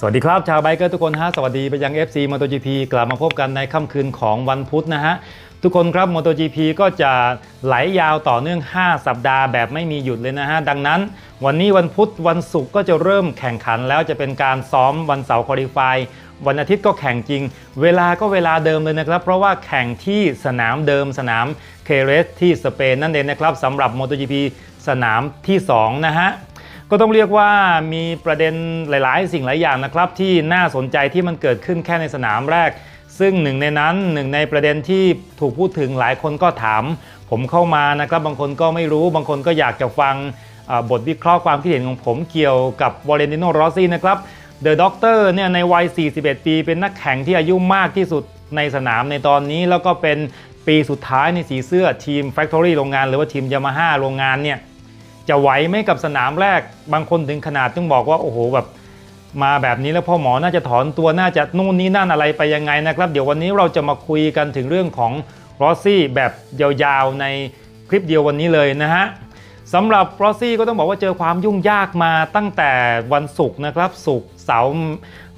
สวัสดีครับ ชาวไบเกอร์ทุกคนฮะ สวัสดีไปยัง FC MotoGP กลับมาพบกันในค่ำคืนของวันพุธนะฮะ ทุกคนครับ MotoGP ก็จะไหลยาวต่อเนื่อง 5 สัปดาห์แบบไม่มีหยุดเลยนะฮะ ดังนั้น วันนี้วันพุธวันศุกร์ก็จะเริ่มแข่งขันแล้วจะเป็นการซ้อมวันเสาร์คอลี่ฟายวันอาทิตย์ก็แข่งจริง เวลาก็เวลาเดิมเลยนะครับ เพราะว่าแข่งที่สนามเดิมสนามเคเรสที่สเปนนั่นเองนะครับสำหรับ MotoGP สนามที่ 2 นะฮะ ก็ต้องเรียกว่ามีประเด็นหลาย ๆ สิ่งหลายอย่างนะครับ ที่น่าสนใจที่มันเกิดขึ้นแค่ในสนามแรก ซึ่งหนึ่งในนั้นหนึ่งในประเด็นที่ถูกพูดถึงหลายคนก็ถาม ผมเข้ามานะครับ บางคนก็ไม่รู้ บางคนก็อยากจะฟังบทวิเคราะห์ความคิดเห็นของผมเกี่ยวกับวอลเลนติโนรอซี่นะครับเดอะด็อกเตอร์เนี่ยในวัย 41 ปี เป็นนักแข่งที่อายุมากที่สุดในสนามในตอนนี้ แล้วก็เป็นปีสุดท้ายในสีเสื้อทีม Factory โรงงาน หรือว่าทีมยามาฮ่าโรงงานเนี่ย จะไหวไหมกับสนามแรก บางคนถึงขนาดต้องบอกว่าโอ้โหแบบมาแบบนี้แล้วพ่อหมอน่าจะถอนตัวน่าจะนู่นนี่นั่นอะไรไปยังไงนะครับ เดี๋ยววันนี้เราจะมาคุยกันถึงเรื่องของรอซี่แบบยาวๆในคลิปเดียววันนี้เลยนะฮะสำหรับรอซี่ก็ต้องบอกว่าเจอความยุ่งยากมาตั้งแต่วันศุกร์นะครับศุกร์เสาร์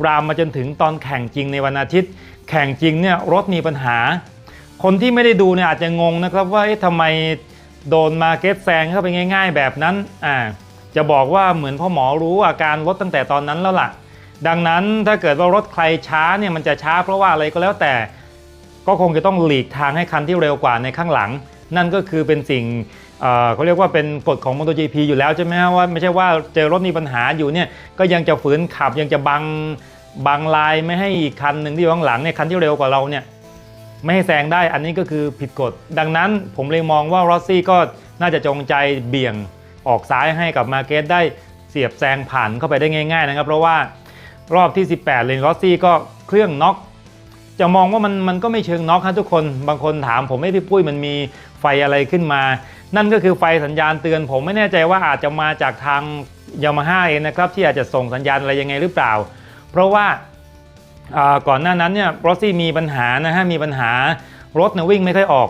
รามมาจนถึงตอนแข่งจริงในวันอาทิตย์ แข่งจริงเนี่ยรถมีปัญหา คนที่ไม่ได้ดูเนี่ยอาจจะงงนะครับว่าเอ๊ะทำไม โดนมาเก็ตแซงเข้าไปง่าย ๆ แบบนั้นอ่าจะบอกว่าเหมือนพ่อหมอรู้อาการรถตั้งแต่ตอนนั้นแล้วล่ะ ดังนั้นถ้าเกิดว่ารถใครช้าเนี่ยมันจะช้าเพราะว่าอะไรก็แล้วแต่ ก็คงจะต้องหลีกทางให้คันที่เร็วกว่าในข้างหลัง นั่นก็คือเป็นสิ่งเขาเรียกว่าเป็นกฎของ MotoGP อยู่แล้วใช่ไหมฮะว่าไม่ใช่ว่าเจอรถมีปัญหาอยู่เนี่ยก็ยังจะฝืนขับยังจะบังบังลายไม่ให้อีกคันหนึ่งที่อยู่ข้างหลังเนี่ยคันที่เร็วกว่าเราเนี่ย ไม่ให้แซงได้อันนี้ก็คือผิดกฎ ดังนั้นผมเลยมองว่ารอสซี่ก็น่าจะจงใจเบี่ยงออกซ้ายให้กับมาเกสได้เสียบแซงผ่านเข้าไปได้ง่าย ๆ นะครับ เพราะว่ารอบที่ 18 เลนรอสซี่ก็เครื่องน็อกจะมองว่ามันมันก็ไม่เชิงน็อกครับทุกคน บางคนถามผมไม่พี่ปุ้ยมันมีไฟอะไรขึ้นมา นั่นก็คือไฟสัญญาณเตือน ผมไม่แน่ใจว่าอาจจะมาจากทางยามาฮ่าเองนะครับที่อาจจะส่งสัญญาณอะไรยังไงหรือเปล่า เพราะว่า ก่อนหน้านั้นเนี่ยรอซี่มีปัญหานะฮะมีปัญหารถเนี่ยวิ่งไม่ค่อยออก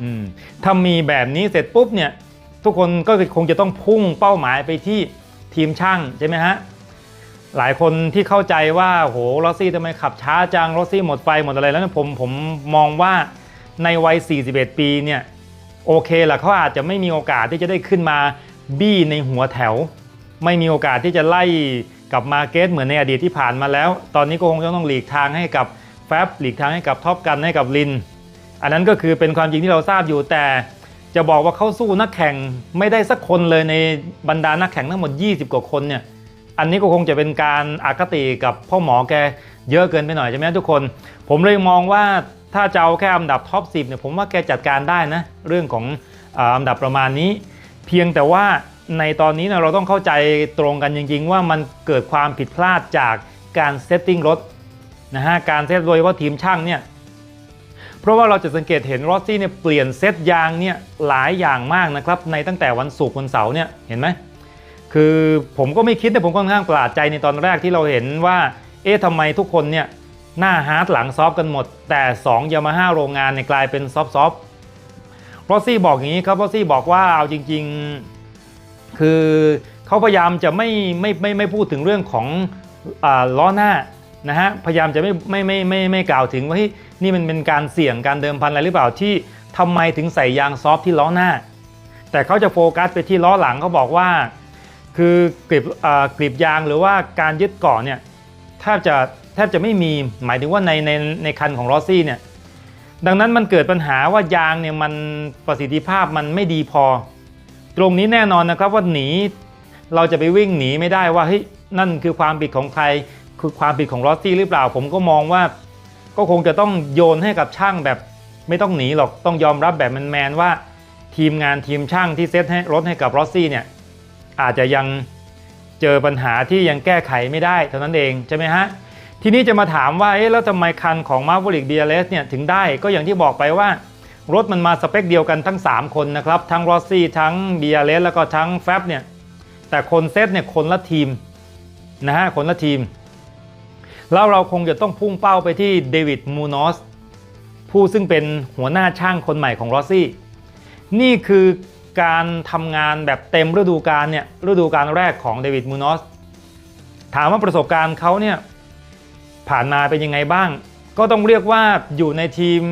อถ้ามีแบบนี้เสร็จปุ๊บเนี่ยทุกคนก็คงจะต้องพุ่งเป้าหมายไปที่ทีมช่างใช่ไหมฮะหลายคนที่เข้าใจว่าโหรอซี่ทำไมขับช้าจังรอซี่หมดไฟหมดอะไรแล้วเนี่ยผมผมมองว่าในวัย 41 ปีเนี่ยโอเคแหละเขาอาจจะไม่มีโอกาสที่จะได้ขึ้นมาบี้ในหัวแถว ไม่มีโอกาสที่จะไล่ กับมาเก็ตเหมือนในอดีตที่ผ่านมาแล้ว ตอนนี้ก็คงจะต้องหลีกทางให้กับแฟบหลีกทางให้กับท็อปกันให้กับลิน อันนั้นก็คือเป็นความจริงที่เราทราบอยู่แต่จะบอกว่าเข้าสู้นักแข่งไม่ได้สักคนเลยในบรรดานักแข่งทั้งหมด 20 กว่าคนเนี่ยอันนี้ก็คงจะเป็นการอาคติกับพ่อหมอแกเยอะเกินไปหน่อยใช่ไหมทุกคน ผมเลยมองว่าถ้าจะเอาแค่อันดับท็อป10เนี่ยผมว่าแกจัดการได้นะเรื่องของอันดับประมาณนี้ เพียงแต่ว่า ในตอนนี้นะเราต้องเข้าใจตรงกันจริง ๆ ว่ามันเกิดความผิดพลาดจากการเซตติ้งรถนะฮะการเซตโดยเฉพาะทีมช่างเนี่ยเพราะว่าเราจะสังเกตเห็นรอสซี่เนี่ยเปลี่ยนเซตยางเนี่ยหลายอย่างมากนะครับในตั้งแต่วันศุกร์วันเสาร์เนี่ยเห็นไหมคือผมก็ไม่คิดนะผมก็ค่อนข้างประหลาดใจในตอนแรกที่เราเห็นว่าเอ๊ะทำไมทุกคนเนี่ยหน้าฮาร์ดหลังซอฟกันหมด แต่2ยามาฮ่าโรงงานเนี่ยกลายเป็นซอฟซอฟรอสซี่บอกอย่างนี้ครับรอสซี่บอกว่าเอาจริง ๆ คือเขาพยายามจะไม่ไม่ไม่ไม่พูดถึงเรื่องของอล้อหน้านะฮะพยายามจะไม่ไม่ไม่ไม่ไม่กล่าวถึงว่านี่มันเป็นการเสี่ยงการเดิมพันอะไรหรือเปล่าที่ทำไมถึงใส่ยางซอฟที่ล้อหน้า แต่เขาจะโฟกัสไปที่ล้อหลังเขาบอกว่า คือกริบกริบยางหรือว่าการยึดเกาะเนี่ยแทบจะแทบจะไม่มีหมายถึงว่าในในในคันของรอสซี่เนี่ยดังนั้นมันเกิดปัญหาว่ายางเนี่ยมันประสิทธิภาพมันไม่ดีพอ ตรงนี้แน่นอนนะครับว่าหนีเราจะไปวิ่งหนีไม่ได้ว่าเฮ้ยนั่นคือความผิดของใครคือความผิดของรอสซี่หรือเปล่า ผมก็มองว่า ก็คงจะต้องโยนให้กับช่างแบบ ไม่ต้องหนีหรอกต้องยอมรับแบบแมนๆว่า ทีมงานทีมช่างที่เซตให้รถให้กับรอสซี่เนี่ยอาจจะยังเจอปัญหาที่ยังแก้ไขไม่ได้เท่านั้นเองใช่ไหมฮะทีนี้จะมาถามว่าเอ๊ะแล้วทำไมคันของมา v ว r ริก DRS เนี่ยถึงได้ก็อย่างที่บอกไปว่า รถมันมาสเปคเดียวกันทั้ง 3 คนนะครับ ทั้งรอสซี่ทั้ง DRS แล้วก็ทั้งแฟบเนี่ย แต่คนเซตเนี่ยคนละทีมนะฮะคนละทีม แล้วเราคงจะต้องพุ่งเป้าไปที่เดวิดมูนอสผู้ซึ่งเป็นหัวหน้าช่างคนใหม่ของรอสซี่ นี่คือการทำงานแบบเต็มฤดูกาลเนี่ยฤดูกาลแรกของเดวิดมูนอสถามว่าประสบการณ์เขาเนี่ยผ่านมาเป็นยังไงบ้าง ก็ต้องเรียกว่าอยู่ในทีม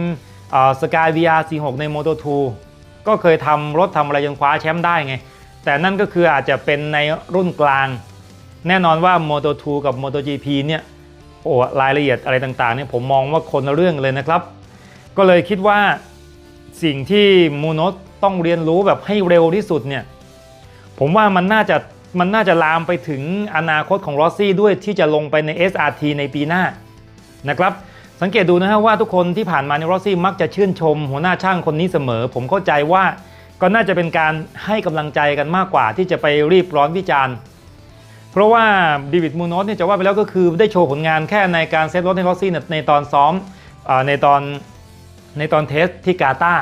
สกาย VR 46ใน Moto 2 ก็เคยทำรถทำอะไรจนคว้าแชมป์ได้ไง แต่นั่นก็คืออาจจะเป็นในรุ่นกลาง แน่นอนว่า Moto 2 กับ MotoGP เนี่ยโอ้รายละเอียดอะไรต่างๆเนี่ยผมมองว่าคนละเรื่องเลยนะครับ ก็เลยคิดว่าสิ่งที่มูโนสต้องเรียนรู้แบบให้เร็วที่สุดเนี่ยผมว่ามันน่าจะมันน่าจะลามไปถึงอนาคตของรอสซี่ด้วยที่จะลงไปใน SRT ในปีหน้านะครับ สังเกตดูนะฮะว่าทุกคนที่ผ่านมาในรอซี่มักจะชื่นชม หัวหน้าช่างคนนี้เสมอ ผมเข้าใจว่าก็น่าจะเป็นการให้กำลังใจกันมากกว่าที่จะไปรีบร้อนวิจารณ์ เพราะว่าดิวิดมูโนสเนี่ยจะว่าไปแล้วก็คือได้โชว์ผลงานแค่ในการเซตรถในรอซี่ในตอนซ้อมในตอนในตอนเทสที่กาตา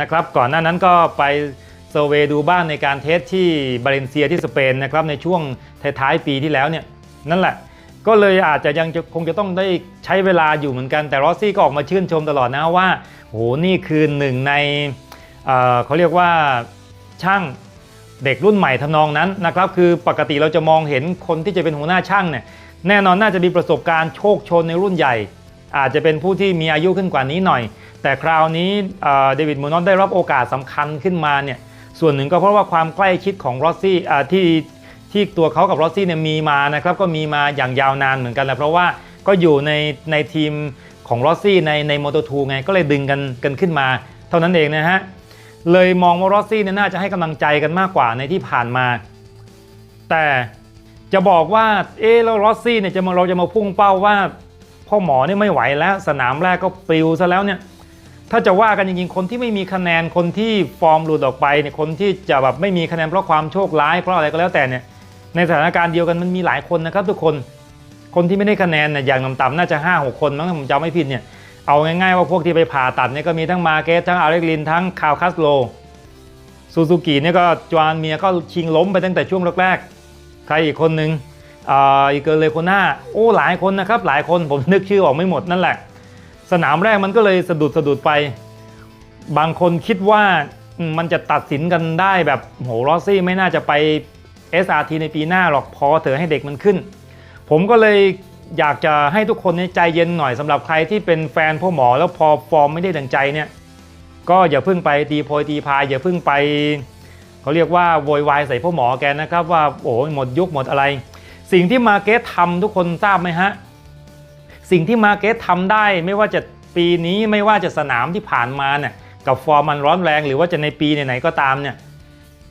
นะครับก่อนหน้านั้นก็ไปเซอร์เวดูบ้านในการเทสที่บาเลนเซียที่สเปนนะครับในช่วงท้ายๆปีที่แล้วเนี่ยนั่นแหละ ก็เลยอาจจะยังจะคงจะต้องได้ใช้เวลาอยู่เหมือนกันแต่รอสซี่ก็ออกมาชื่นชมตลอดนะว่าโอ้โหนี่คือหนึ่งในเเขาเรียกว่าช่างเด็กรุ่นใหม่ทำนองนั้นนะครับคือปกติเราจะมองเห็นคนที่จะเป็นหัวหน้าช่างเนี่ยแน่นอนน่าจะมีประสบการณ์โชคชนในรุ่นใหญ่ อาจจะเป็นผู้ที่มีอายุขึ้นกว่านี้หน่อย แต่คราวนี้เดวิดมูนอสได้รับโอกาสสำคัญขึ้นมาเนี่ยส่วนหนึ่งก็เพราะว่าความใกล้ชิดของรอสซี่ที่ ที่ตัวเขากับรอสซี่เนี่ยมีมานะครับก็มีมาอย่างยาวนานเหมือนกันแหละเพราะว่าก็อยู่ในในทีมของรอสซี่ในในโมโตอร์ทูไงก็เลยดึงกันกันขึ้นมา เท่านั้นเองนะฮะเลยมองว่ารอสซี่เนี่ยน่าจะให้กำลังใจกันมากกว่าในที่ผ่านมา แต่จะบอกว่าเออแล้วรอสซี่เนี่ยจะมาเราจะมาพุ่งเป้าว่าพ่อหมอเนี่ยไม่ไหวแล้วสนามแรกก็ปลิวซะแล้วเนี่ยถ้าจะว่ากันจริงๆ คนที่ไม่มีคะแนนคนที่ฟอร์มหลุดออกไปเนี่ยคนที่จะแบบไม่มีคะแนนเพราะความโชคร้ายเพราะอะไรก็แล้วแต่เนี่ย ในสถานการณ์เดียวกันมันมีหลายคนนะครับทุกคนคนที่ไม่ได้คะแนนเนี่ยอย่างต่ำๆน่าจะ 5 6 คนมั้งผมจำไม่ผิดเนี่ยเอาง่ายๆว่าพวกที่ไปผ่าตัดเนี่ยก็มีทั้งมาเกสทั้งอาริลินทั้งคาวคัสโลซูซูกิเนี่ยก็จวานเมียก็ชิงล้มไปตั้งแต่ช่วงแรกๆใครอีกคนนึงอีกเกอร์เลโคน่าโอ้หลายคนนะครับหลายคนผมนึกชื่อออกไม่หมดนั่นแหละ สนามแรกมันก็เลยสะดุดสะดุดไป บางคนคิดว่ามันจะตัดสินกันได้แบบโหรอซี่ไม่น่าจะไป SRT ในปีหน้าหรอกพอเถอะให้เด็กมันขึ้น ผมก็เลยอยากจะให้ทุกคนใจเย็นหน่อยสำหรับใครที่เป็นแฟนพ่อหมอแล้วพอฟอร์มไม่ได้ดังใจเนี่ยก็อย่าเพิ่งไปตีโพยตีพายอย่าเพิ่งไปเขาเรียกว่าโวยวายใส่พ่อหมอแกนะครับว่าโอ้หมดยุคหมดอะไร สิ่งที่มาเก็ตทำทุกคนทราบไหมฮะสิ่งที่มาเก็ตทำได้ไม่ว่าจะปีนี้ไม่ว่าจะสนามที่ผ่านมาเนี่ยกับฟอร์มมันร้อนแรง หรือว่าจะในปีไหนๆก็ตามเนี่ย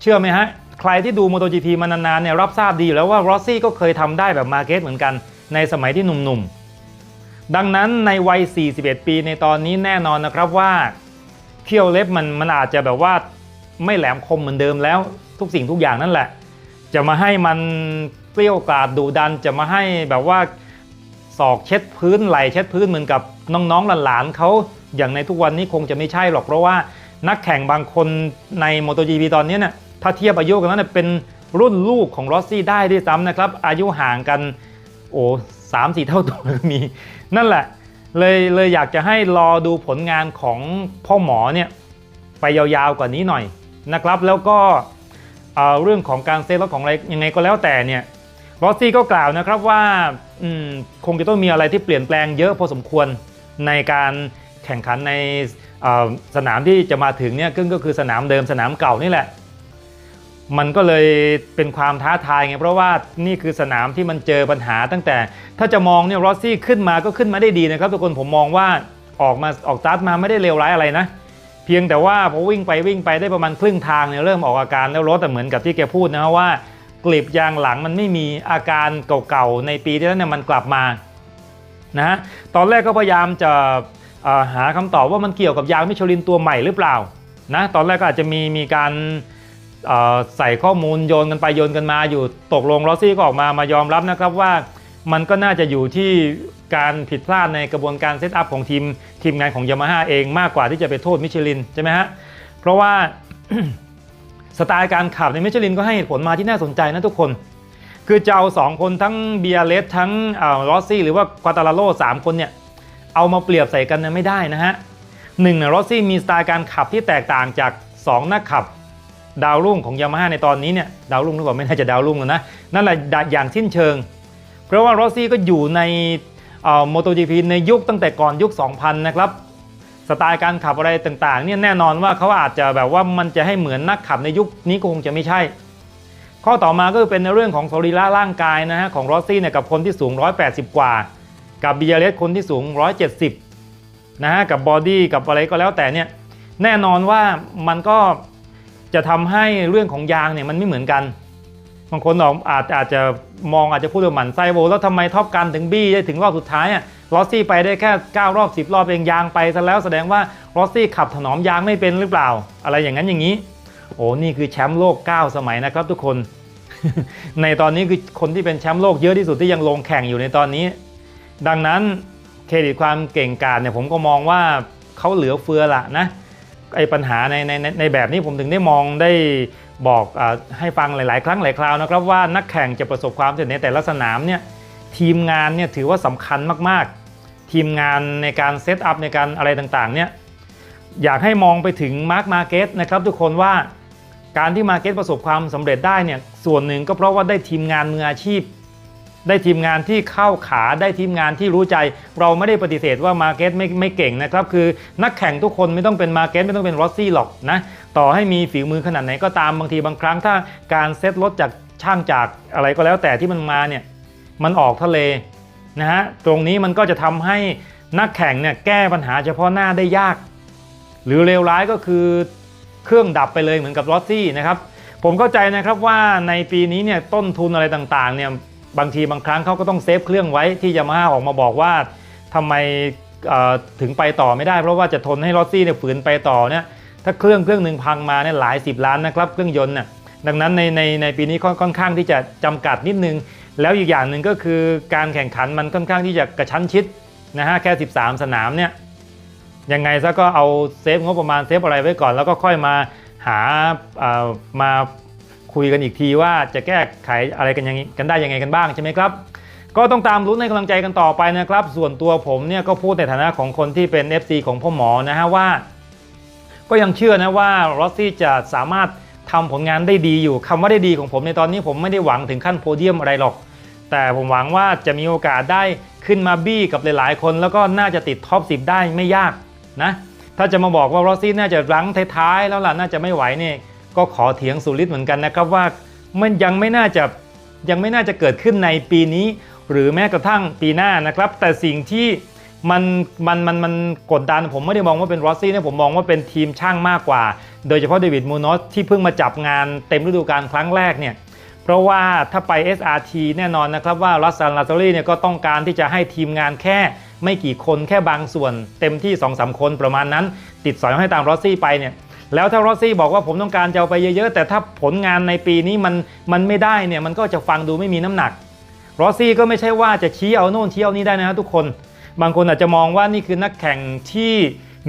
เชื่อไหมฮะ ใครที่ดู MotoGP มานานๆเนี่ยรับทราบดีแล้วว่ารอสซี่ก็เคยทำได้แบบมาเกตเหมือนกันในสมัยที่หนุ่มๆ ดังนั้นในวัย 41 ปีในตอนนี้แน่นอนนะครับว่าเขี้ยวเล็บมันมันอาจจะแบบว่าไม่แหลมคมเหมือนเดิมแล้วทุกสิ่งทุกอย่างนั่นแหละ จะมาให้มันเปรี้ยวกราดดุดัน จะมาให้แบบว่าศอกเช็ดพื้นไหลเช็ดพื้นเหมือนกับน้องๆหลานๆเขาอย่างในทุกวันนี้คงจะไม่ใช่หรอกเพราะว่านักแข่งบางคนใน MotoGP ตอนนี้เนี่ย ถ้าเทียบอายุกันแล้วเนี่ยเป็นรุ่นลูกของรอสซี่ได้ด้วยซ้ำนะครับ อายุห่างกันโอ้สามสี่เท่าตัวมี นั่นแหละเลยเลยอยากจะให้รอดูผลงานของพ่อหมอเนี่ยไปยาวๆกว่านี้หน่อยนะครับ แล้วก็เรื่องของการเซตรถของอะไรยังไงก็แล้วแต่เนี่ยรอสซี่ก็กล่าวนะครับว่าคงจะต้องมีอะไรที่เปลี่ยนแปลงเยอะพอสมควรในการแข่งขันในสนามที่จะมาถึงเนี่ยก็คือสนามเดิมสนามเก่านี่แหละ มันก็เลยเป็นความท้าทายไงเพราะว่านี่คือสนามที่มันเจอปัญหาตั้งแต่ ถ้าจะมองเนี่ยรอสซี่ขึ้นมาก็ขึ้นมาได้ดีนะครับทุกคนผมมองว่าออกมาออกสตาร์ทมาไม่ได้เลวร้ายอะไรนะ เพียงแต่ว่าพอวิ่งไปวิ่งไปได้ประมาณครึ่งทางเนี่ยเริ่มออกอาการแล้วรถแต่เหมือนกับที่แกพูดนะว่ากลีบยางหลังมันไม่มีอาการเก่าๆในปีที่แล้วเนี่ยมันกลับมานะตอนแรกก็พยายามจะหาคำตอบว่ามันเกี่ยวกับยางมิชลินตัวใหม่หรือเปล่านะตอนแรกก็อาจจะมีมีการ ใส่ข้อมูลโยนกันไปโยนกันมาอยู่ตกลงลอซี่ก็ออกมามายอมรับนะครับว่ามันก็น่าจะอยู่ที่การผิดพลาดในกระบวนการเซตอัพของทีมทีมงานของยามาฮ่าเองมากกว่าที่จะไปโทษมิชลินใช่ไหมฮะเพราะว่าสไตล์การขับในมิชลินก็ให้เหตุผลมาที่น่าสนใจนะทุกคน คือจะเอาสองคนทั้งเบียเลสทั้งลอสซี่หรือว่าควาตาลาโลสามคนเนี่ยเอามาเปรียบใส่กันไม่ได้นะฮะหนึ่งนะรอสซี่มีสไตล์การขับที่แตกต่างจาก 2 นักขับ ดาวรุ่งของยามาฮ่าในตอนนี้เนี่ยดาวรุ่งหรือเปล่าไม่น่าจะดาวรุ่งแล้วนะ นั่นแหละอย่างสิ้นเชิง เพราะว่ารอซี่ก็อยู่ในโมโต GP ในยุคตั้งแต่ก่อนยุค 2000 นะครับ สไตล์การขับอะไรต่างๆเนี่ยแน่นอนว่าเขาอาจจะแบบว่ามันจะให้เหมือนนักขับในยุคนี้ก็คงจะไม่ใช่ ข้อต่อมาก็เป็นในเรื่องของสรีระร่างกายนะฮะของรอซี่เนี่ยกับคนที่สูง 180 กว่า กับบิยาเลสคนที่สูง 170 นะฮะกับบอดี้กับอะไรก็แล้วแต่เนี่ยแน่นอนว่ามันก็ จะทำให้เรื่องของยางเนี่ยมันไม่เหมือนกันบางคนออกอาจอาจจะมองอาจจะพูดว่าหมันไส้โวแล้วทำไมท็อปกันถึงบี้ได้ถึงรอบสุดท้ายอะลอสซี่ไปได้แค่ 9 รอบ 10 รอบเองยางไปซะแล้วแสดงว่าลอสซี่ขับถนอมยางไม่เป็นหรือเปล่า อะไรอย่างนั้นอย่างนี้ โอ้นี่คือแชมป์โลก 9 สมัยนะครับทุกคน ในตอนนี้คือคนที่เป็นแชมป์โลกเยอะที่สุดที่ยังลงแข่งอยู่ในตอนนี้ ดังนั้นเครดิตความเก่งกาจเนี่ยผมก็มองว่าเขาเหลือเฟือละนะ ไอ้ปัญหาในในในแบบนี้ผมถึงได้มองได้บอกอให้ฟังหลาย ๆ ครั้งหลายคราวนะครับว่านักแข่งจะประสบความสำเร็จในแต่ละสนามเนี่ยทีมงานเนี่ยถือว่าสำคัญมาก ๆ ทีมงานในการเซตอัพในการอะไรต่าง ๆ เนี่ยอยากให้มองไปถึงมาร์คมาเก็ตนะครับทุกคนว่าการที่มาเก็ตประสบความสำเร็จได้เนี่ยส่วนหนึ่งก็เพราะว่าได้ทีมงานมืออาชีพ ได้ทีมงานที่เข้าขาได้ทีมงานที่รู้ใจ เราไม่ได้ปฏิเสธว่ามาเก็ตไม่ไม่เก่งนะครับ คือนักแข่งทุกคนไม่ต้องเป็นมาเก็ตไม่ต้องเป็นรอสซี่หรอกนะต่อให้มีฝีมือขนาดไหนก็ตามบางทีบางครั้งถ้าการเซตรถจากช่างจากอะไรก็แล้วแต่ที่มันมาเนี่ยมันออกทะเลนะฮะตรงนี้มันก็จะทำให้นักแข่งเนี่ยแก้ปัญหาเฉพาะหน้าได้ยาก หรือเลวร้ายก็คือเครื่องดับไปเลยเหมือนกับรอสซี่นะครับผมเข้าใจนะครับว่าในปีนี้เนี่ยต้นทุนอะไรต่างๆเนี่ย บางทีบางครั้งเขาก็ต้องเซฟเครื่องไว้ที่ยามาฮ่าออกมาบอกว่าทำไมถึงไปต่อไม่ได้ เพราะว่าจะทนให้รอสซี่เนี่ยฝืนไปต่อเนี่ยถ้าเครื่องเครื่องหนึ่งพังมาเนี่ยหลายสิบล้านนะครับเครื่องยนต์น่ะดังนั้นในในในปีนี้ค่อนข้างที่จะจำกัดนิดนึง แล้วอีกอย่างหนึ่งก็คือการแข่งขันมันค่อนข้างที่จะกระชั้นชิดนะฮะแค่ 13 สนามเนี่ยยังไงซะก็เอาเซฟงบประมาณเซฟอะไรไว้ก่อน แล้วก็ค่อยมาหาเอ่อมา คุยกันอีกทีว่าจะแก้ไขอะไรกันยังกันได้ยังไงกันบ้างใช่ไหมครับ ก็ต้องตามลุ้นในกำลังใจกันต่อไปนะครับ ส่วนตัวผมเนี่ยก็พูดในฐานะของคนที่เป็น FC ของพ่อหมอนะฮะว่า ก็ยังเชื่อนะว่ารอสซี่จะสามารถทำผลงานได้ดีอยู่คำว่าได้ดีของผมในตอนนี้ผมไม่ได้หวังถึงขั้นโพเดียมอะไรหรอก แต่ผมหวังว่าจะมีโอกาสได้ขึ้นมาบี้กับหลาย ๆ คน แล้วก็น่าจะติดท็อป10 ได้ไม่ยากนะถ้าจะมาบอกว่ารอสซี่น่าจะรั้งท้ายๆแล้วล่ะน่าจะไม่ไหวเนี่ย ก็ขอเถียงสุริตเหมือนกันนะครับว่ามันยังไม่น่าจะยังไม่น่าจะเกิดขึ้นในปีนี้ หรือแม้กระทั่งปีหน้านะครับ แต่สิ่งที่มันมันมันมันกดดันผมไม่ได้มองว่าเป็นรอสซี่นะผมมองว่าเป็นทีมช่างมากกว่า โดยเฉพาะเดวิดมูนอสที่เพิ่งมาจับงานเต็มฤดูกาลครั้งแรกเนี่ยเพราะว่าถ้าไป SRT แน่นอนนะครับว่ารัสซันลาซารีเนี่ยก็ต้องการที่จะให้ทีมงานแค่ไม่กี่คนแค่บางส่วน เต็มที่2-3คนประมาณนั้น ติดสอยให้ตามรอสซี่ไปเนี่ย แล้วถ้ารอสซี่บอกว่าผมต้องการจะเอาไปเยอะๆ แต่ถ้าผลงานในปีนี้มันมันไม่ได้เนี่ยมันก็จะฟังดูไม่มีน้ำหนักรอสซี่ก็ไม่ใช่ว่าจะชี้เอาโน่นชี้เอานี่ได้นะทุกคน บางคนอาจจะมองว่านี่คือนักแข่งที่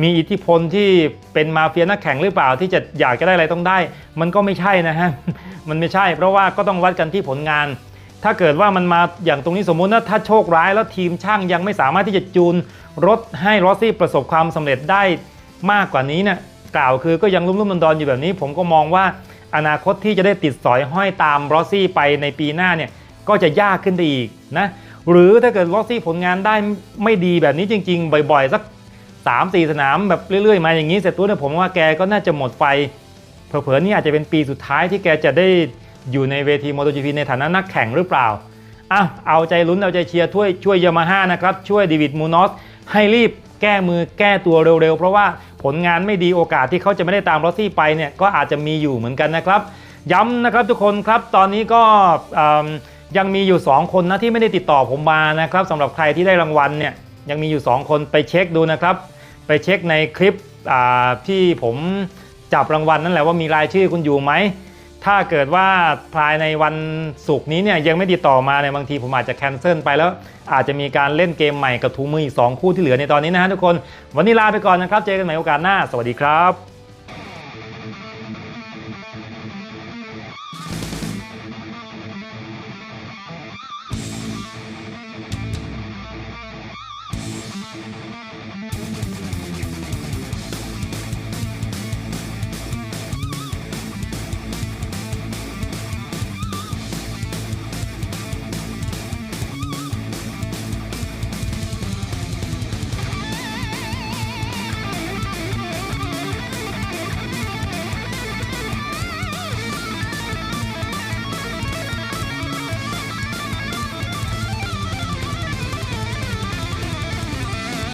มีอิทธิพลที่เป็นมาเฟียนักแข่งหรือเปล่าที่จะอยากจะได้อะไรต้องได้ มันก็ไม่ใช่นะฮะมันไม่ใช่ เพราะว่าก็ต้องวัดกันที่ผลงาน ถ้าเกิดว่ามันมาอย่างตรงนี้สมมุติว่าถ้าโชคร้ายแล้วทีมช่างยังไม่สามารถที่จะจูนรถให้รอสซี่ประสบความสำเร็จได้มากกว่านี้เนี่ย กล่าวคือก็ยังลุ่มๆดอนๆอยู่แบบนี้ ผมก็มองว่าอนาคตที่จะได้ติดสอยห้อยตามรอสซี่ไปในปีหน้าเนี่ยก็จะยากขึ้นไปอีกนะหรือถ้าเกิดรอสซี่ผลงานได้ไม่ดีแบบนี้จริง ๆ บ่อยๆ สัก 3 4 สนามแบบเรื่อยๆ มาอย่างนี้เสร็จตัวเนี่ยผมว่าแกก็น่าจะหมดไฟเผลอๆนี่อาจจะเป็นปีสุดท้ายที่แกจะได้อยู่ในเวที MotoGP ในฐานะนักแข่งหรือเปล่าอะเอาใจลุ้นเอาใจเชียร์ช่วยช่วยยามาฮ่านะครับช่วยดีวิดมูนอสให้รีบ แก้มือแก้ตัวเร็วๆ เพราะว่าผลงานไม่ดีโอกาสที่เขาจะไม่ได้ตามรอซี่ไปเนี่ยก็อาจจะมีอยู่เหมือนกันนะครับ ย้ำนะครับทุกคนครับตอนนี้ก็ยังมีอยู่ 2 คนนะที่ไม่ได้ติดต่อผมมานะครับสำหรับใครที่ได้รางวัลเนี่ยยังมีอยู่ 2 คนไปเช็คดูนะครับ ไปเช็คในคลิปที่ผมจับรางวัลนั่นแหละว่ามีรายชื่อคุณอยู่ไหม ถ้าเกิดว่าภายในวันศุกร์นี้เนี่ยยังไม่ติดต่อมาเนี่ยบางทีผมอาจจะแคนเซิลไปแล้ว อาจจะมีการเล่นเกมใหม่กับทูมืออีก 2 คู่ที่เหลือในตอนนี้นะฮะทุกคน วันนี้ลาไปก่อนนะครับ เจอกันใหม่โอกาสหน้า สวัสดีครับ